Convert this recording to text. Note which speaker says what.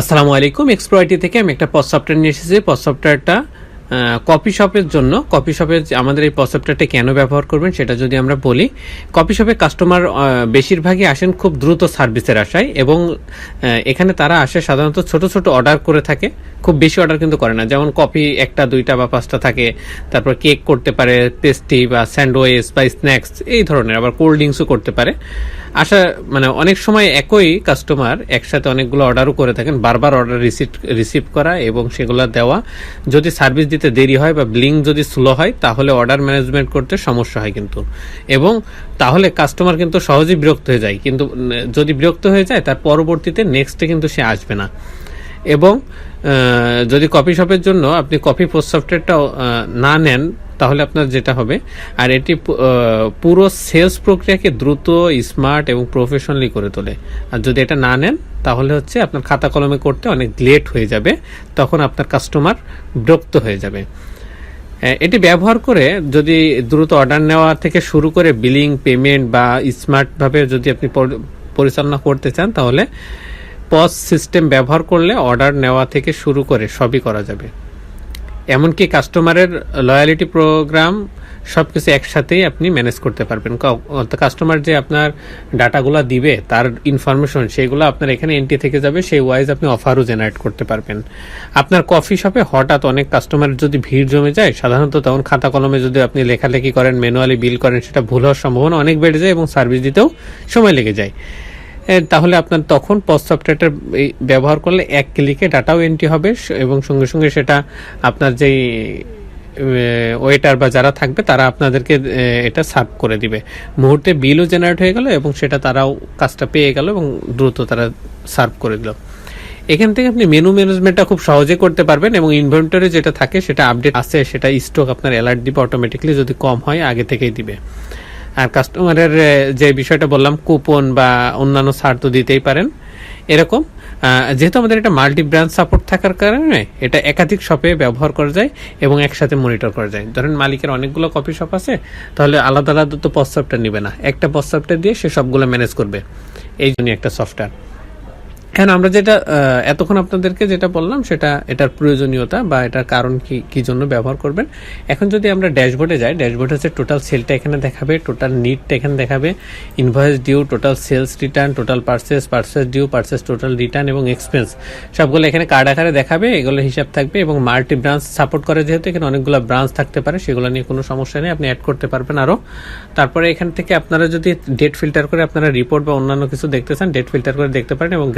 Speaker 1: আসসালামু আলাইকুম এক্সপ্রয়টি থেকে আমি একটা পজ সফটওয়্যার নিয়ে এসেছি। পজ সফটওয়্যারটা কপি শপের জন্য। কপি শপের আমাদের এই সফটওয়্যারটা কেন ব্যবহার করবেন সেটা যদি আমরা বলি কপি শপে কাস্টমার বেশিরভাগই আসেন খুব দ্রুত সার্ভিসের আশায় এবং এখানে তারা আসে সাধারণত ছোট ছোট অর্ডার করে থাকে। খুব বেশি অর্ডার কিন্তু করে না। যেমন কপি একটা, দুইটা বা পাঁচটা থাকে, তারপর কেক করতে পারে পেস্টি বা স্যান্ডউইচ বা স্ন্যাক্স এই ধরনের। আবার কোল্ড ড্রিঙ্কসও করতে পারে। আসা মানে অনেক সময় একই কাস্টমার একসাথে অনেকগুলো অর্ডারও করে থাকেন, বারবার অর্ডার রিসিভ রিসিভ করা এবং সেগুলো দেওয়া। যদি সার্ভিস দিতে দেরি হয় বা ব্লিং যদি স্লো হয়, তাহলে অর্ডার ম্যানেজমেন্ট করতে সমস্যা হয় কিন্তু। এবং তাহলে কাস্টমার কিন্তু সহজেই বিরক্ত হয়ে যায়। কিন্তু, যদি বিরক্ত হয়ে যায়, তার পরবর্তীতে নেক্সটে কিন্তু সে আসবে না। এবং যদি কফি শপের জন্য আপনি কফি পোস্ট সফটওয়্যারটা না নেন তাহলে আপনার যেটা হবে, আর এটি পুরো সেলস প্রক্রিয়াকে দ্রুত, স্মার্ট এবং প্রফেশনালি করে তোলে। আর যদি এটা না নেন, তাহলে হচ্ছে আপনার খাতা কলমে করতে অনেক লেট হয়ে যাবে, তখন আপনার কাস্টমার বিরক্ত হয়ে যাবে। এটি ব্যবহার করে যদি দ্রুত অর্ডার নেওয়া থেকে শুরু করে বিলিং, পেমেন্ট বা স্মার্টভাবে যদি আপনি পরিচালনা করতে চান, তাহলে পজ সিস্টেম ব্যবহার করলে অর্ডার নেওয়া থেকে শুরু করে সবই করা যাবে। এমনকি কাস্টমারের লয়ালিটি প্রোগ্রাম সব কিছু একসাথেই আপনি ম্যানেজ করতে পারবেন। কাস্টমার যে আপনার ডাটাগুলো দিবে, তার ইনফরমেশন সেগুলো আপনার এখানে এন্ট্রি থেকে যাবে, সেই ওয়াইজ আপনি অফারও জেনারেট করতে পারবেন। আপনার কফি শপে হঠাৎ অনেক কাস্টমার যদি ভিড় জমে যায়, সাধারণত তখন খাতা কলমে যদি আপনি লেখালেখি করেন ম্যানুয়ালি বিল করেন, সেটা ভুল হওয়ার সম্ভাবনা অনেক বেড়ে যায় এবং সার্ভিস দিতেও সময় লেগে যায়। তাহলে আপনার তখন পজ সফটওয়্যারটা ব্যবহার করলে এক ক্লিকে ডাটাও এন্ট্রি হবে এবং সঙ্গে সঙ্গে সেটা আপনার যেই ওয়েটার বা যারা থাকবে তারা আপনাদেরকে এটা সার্ভ করে দিবে। মুহূর্তে বিলও জেনারেট হয়ে গেল এবং সেটা তারাও কাজটা পেয়ে গেল এবং দ্রুত তারা সার্ভ করে দিল। এখান থেকে আপনি মেনু ম্যানেজমেন্টটা খুব সহজে করতে পারবেন এবং ইনভেন্টরি যেটা থাকে সেটা আপডেট আছে সেটা স্টক আপনার অ্যালার্ট দিবে অটোমেটিকলি যদি কম হয় আগে থেকেই দিবে। আর কাস্টমারের যে বিষয়টা বললাম কুপন বা অন্যান্য ছাড় তো দিতেই পারেন। এরকম যেহেতু আমাদের এটা মাল্টি ব্রাঞ্চ সাপোর্ট থাকার কারণে এটা একাধিক শপে ব্যবহার করা যায় এবং একসাথে মনিটর করা যায়। ধরেন মালিকের অনেকগুলো কপি শপ আছে, তাহলে আলাদা আলাদা তো পস নেবে না। একটা পস দিয়ে সে সবগুলো ম্যানেজ করবে। এই জন্য একটা সফটওয়্যার এখন আমরা যেটা এতক্ষণ আপনাদেরকে যেটা বললাম, সেটা এটার প্রয়োজনীয়তা বা এটার কারণ কি কি জন্য ব্যবহার করবেন। এখন যদি আমরা ড্যাশবোর্ডে যাই, ড্যাশবোর্ডে হচ্ছে টোটাল সেলটা এখানে দেখাবে টোটাল নিটটা এখানে দেখাবে invoice due total sales return total purchase purchase due purchase total return এবং এক্সপেন্স সবগুলো এখানে কার্ড আকারে দেখাবে এগুলো হিসাব থাকবে এবং মাল্টি ব্রাঞ্চ সাপোর্ট করে, যেহেতু এখানে অনেকগুলো ব্রাঞ্চ থাকতে পারে, সেগুলো নিয়ে কোনো সমস্যা নেই, আপনি অ্যাড করতে পারবেন আরও তারপরে এখান থেকে আপনারা যদি ডেট ফিল্টার করে আপনারা রিপোর্ট বা অন্যান্য কিছু দেখতে চান ডেট ফিল্টার করে দেখতে পারেন এবং